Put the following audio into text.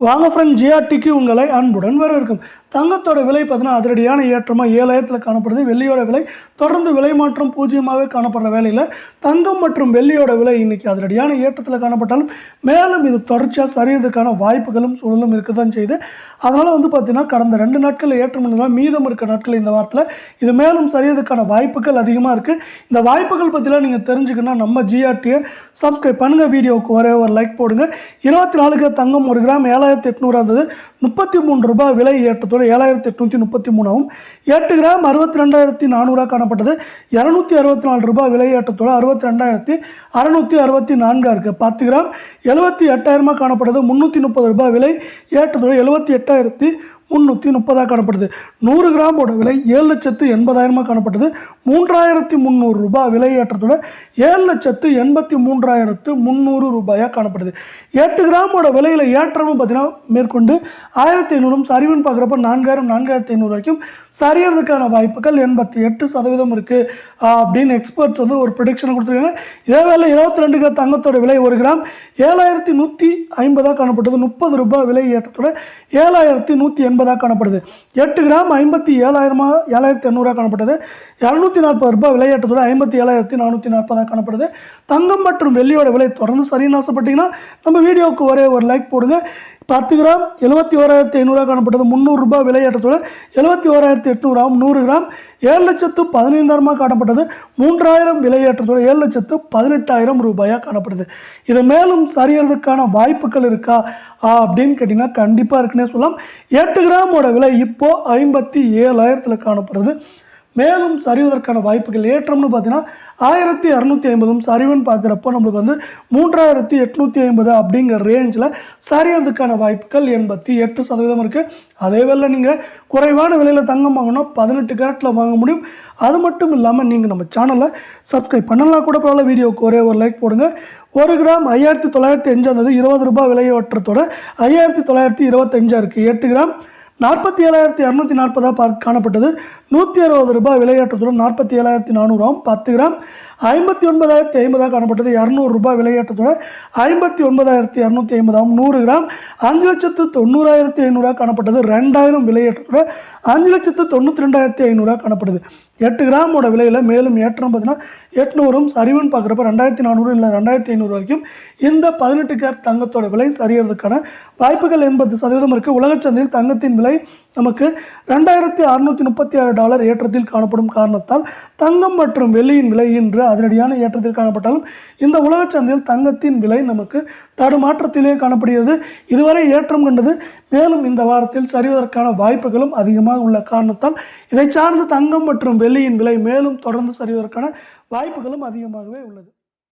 வாங்க ஃப்ரெண்ட் ஜிஆர்டிக்கு உங்களை அன்புடன் வரவேற்கும். தங்கத்தோட விலை பார்த்தீங்கன்னா அதிரடியான ஏற்றமாக ஏழாயிரத்தில் காணப்படுது. வெள்ளியோட விலை தொடர்ந்து விலை மாற்றம் பூஜ்ஜியமாகவே காணப்படுற வேலையில் தங்கம் மற்றும் வெள்ளியோட விலை இன்றைக்கி அதிரடியான ஏற்றத்தில் காணப்பட்டாலும் மேலும் இது தொடர்ச்சியாக சரியறதுக்கான வாய்ப்புகளும் சூழலும் இருக்க தான் செய்யுது. அதனால் வந்து பார்த்திங்கன்னா கடந்த ரெண்டு நாட்களில் ஏற்றம் இருந்தாலும் மீதம் இருக்க நாட்கள் இந்த வாரத்தில் இது மேலும் சரியறதுக்கான வாய்ப்புகள் அதிகமாக இருக்குது இந்த வாய்ப்புகள் பற்றிலாம் நீங்கள் தெரிஞ்சுக்கணும் நம்ம ஜிஆர்டியை சப்ஸ்கிரைப் பண்ணுங்கள் வீடியோவுக்கு ஒரே ஒரு லைக் போடுங்க. இருபத்தி நாலுக்கு தங்கம் ஒரு கிராம் ஏழாயிரத்தி எட்நூறாக இருந்தது. முப்பத்தி மூணு ரூபாய் விலை ஏற்றத்தோடு ஏழாயிரத்தி எட்நூற்றி முப்பத்தி மூணாவும். எட்டு கிராம் அறுபத்தி ரெண்டாயிரத்தி நானூறாக காணப்பட்டது. இரநூத்தி அறுபத்தி நாலு ரூபாய் விலை ஏற்றத்தோடு அறுபத்தி ரெண்டாயிரத்தி அறநூற்றி அறுபத்தி நான்காக இருக்குது பத்து கிராம் எழுபத்தி எட்டாயிரமாக காணப்பட்டது. முந்நூற்றி முப்பது ரூபாய் விலை ஏற்றத்தோடு எழுபத்தி எட்டாயிரத்தி முந்நூற்றி முப்பதாக காணப்படுது நூறு கிராமோட விலை ஏழு லட்சத்து எண்பதாயிரமாக காணப்பட்டது. மூன்றாயிரத்தி முந்நூறு ரூபாய் விலை ஏற்றத்தோட ஏழு லட்சத்து எண்பத்தி மூன்றாயிரத்து முந்நூறு ரூபாயாக காணப்படுது எட்டு கிராமோட விலையில் ஏற்றமும் பார்த்தீங்கன்னா மேற்கொண்டு ஆயிரத்தி ஐநூறும் சரிவுன்னு பார்க்குறப்ப நான்காயிரம் நான்காயிரத்தி ஐநூறு வரைக்கும் சரியறதுக்கான வாய்ப்புகள் எண்பத்தி எட்டு சதவீதம் இருக்குது அப்படின்னு எக்ஸ்பர்ட்ஸ் வந்து ஒரு ப்ரிடிக்ஷனை கொடுத்துருக்காங்க. இதே வேலை இருபத்தி ரெண்டு கிராம் தங்கத்தோட விலை ஒரு கிராம் ஏழாயிரத்தி நூற்றி ஐம்பதாக காணப்பட்டது. முப்பது ரூபாய் விலை ஏற்றத்தோட ஏழாயிரத்தி நூற்றி எண்பதாக காணப்படுது. எட்டு கிராம் ஐம்பத்தி ஏழாயிரமா ஏழாயிரத்தி எண்ணூறாக காணப்பட்டது. இரநூத்தி நாற்பது ரூபாய் விலை ஐம்பத்தி ஏழாயிரத்தி நானூற்றி நாற்பதாக காணப்படுது. தங்கம் மற்றும் வெள்ளியோட விலை தொடர்ந்து சரின்னு ஆசைப்பட்டீங்கன்னா நம்ம வீடியோவுக்கு ஒரே ஒரு லைக் போடுங்க. பத்து கிராம் எழுபத்தி ஓராயிரத்தி ஐநூறுரூவா காணப்பட்டது. முந்நூறுரூபா விலையேற்றத்தோடு எழுபத்தி ஓராயிரத்தி எட்நூறாம் நூறு கிராம் ஏழு லட்சத்து பதினைந்தாயிரமாக காணப்பட்டது. மூன்றாயிரம் விலையேற்றத்தோடு ஏழு லட்சத்து பதினெட்டாயிரம் ரூபாயாக காணப்படுது. இது மேலும் சரியறதுக்கான வாய்ப்புகள் இருக்கா? அப்படின்னு கேட்டிங்கன்னா கண்டிப்பாக இருக்குன்னே சொல்லலாம். எட்டு கிராமோட விலை இப்போது ஐம்பத்தி ஏழாயிரத்தில் காணப்படுறது மேலும் சரிவதற்கான வாய்ப்புகள் ஏற்றம்னு பார்த்தீங்கன்னா ஆயிரத்தி இரநூத்தி ஐம்பதும் சரிவுன்னு பார்க்குறப்போ நம்மளுக்கு வந்து மூன்றாயிரத்தி எட்நூற்றி ஐம்பது அப்படிங்கிற ரேஞ்சில் சரியறதுக்கான வாய்ப்புகள் எண்பத்தி எட்டு சதவீதம் இருக்குது அதே வேளை நீங்கள் குறைவான விலையில் தங்கம் வாங்கினா பதினெட்டு கேரட்டில் வாங்க முடியும். அது மட்டும் இல்லாமல் நீங்கள் நம்ம சேனலை சப்ஸ்கிரைப் பண்ணலாம் கூட பரவாயில்ல வீடியோவுக்கு ஒரே ஒரு லைக் போடுங்க. ஒரு கிராம் ஐயாயிரத்தி தொள்ளாயிரத்தி அஞ்சாந்தது இருபது ரூபாய் விலையேற்றத்தோட ஐயாயிரத்தி தொள்ளாயிரத்தி இருபத்தஞ்சா இருக்குது எட்டு கிராம் நாற்பத்தி ஏழாயிரத்தி இரநூத்தி நாற்பதாக பார்க்க காணப்பட்டது. நூற்றி அறுபது ரூபாய் விலையேற்றத்துடன் நாற்பத்தி ஏழாயிரத்தி நானூறாம் பத்து கிராம் ஐம்பத்தி ஒன்பதாயிரத்தி ஐம்பதாக காணப்பட்டது. இரநூறு ரூபாய் விலையேற்றத்துடன் ஐம்பத்தி ஒன்பதாயிரத்தி இரநூத்தி ஐம்பதாம் நூறு கிராம் அஞ்சு லட்சத்து தொண்ணூறாயிரத்தி ஐநூறாக காணப்பட்டது. ரெண்டாயிரம் விலையேற்றத்தோட அஞ்சு லட்சத்து தொண்ணூற்றி ரெண்டாயிரத்தி ஐநூறாக காணப்படுது. எட்டு கிராமோட விலையில் மேலும் ஏற்றம் பார்த்தீங்கன்னா எட்நூறும் சரிவுன்னு பார்க்குறப்ப ரெண்டாயிரத்தி நானூறு இல்லை ரெண்டாயிரத்தி ஐநூறு வரைக்கும் இந்த பதினெட்டு கேர் தங்கத்தோட விலை சரியறதுக்கான வாய்ப்புகள் எண்பது சதவீதம் இருக்குது உலகச்சந்தையில் தங்கத்தின் விலை நமக்கு ரெண்டாயிரத்தி அறுநூற்றி முப்பத்தி ஆறு டாலர் ஏற்றத்தில் காணப்படும் காரணத்தால் தங்கம் மற்றும் வெள்ளியின் விலை இன்று அதிரடியான ஏற்றத்தில் காணப்பட்டாலும் இந்த உலகச்சந்தையில் தங்கத்தின் விலை நமக்கு தடுமாற்றத்திலே காணப்படுகிறது. இதுவரை ஏற்றம் கண்டது மேலும் இந்த வாரத்தில் சரிவதற்கான வாய்ப்புகளும் அதிகமாக உள்ள காரணத்தால் இதை சார்ந்து தங்கம் மற்றும் வெள்ளியின் விலை மேலும் தொடர்ந்து சரிவதற்கான வாய்ப்புகளும் அதிகமாகவே உள்ளது.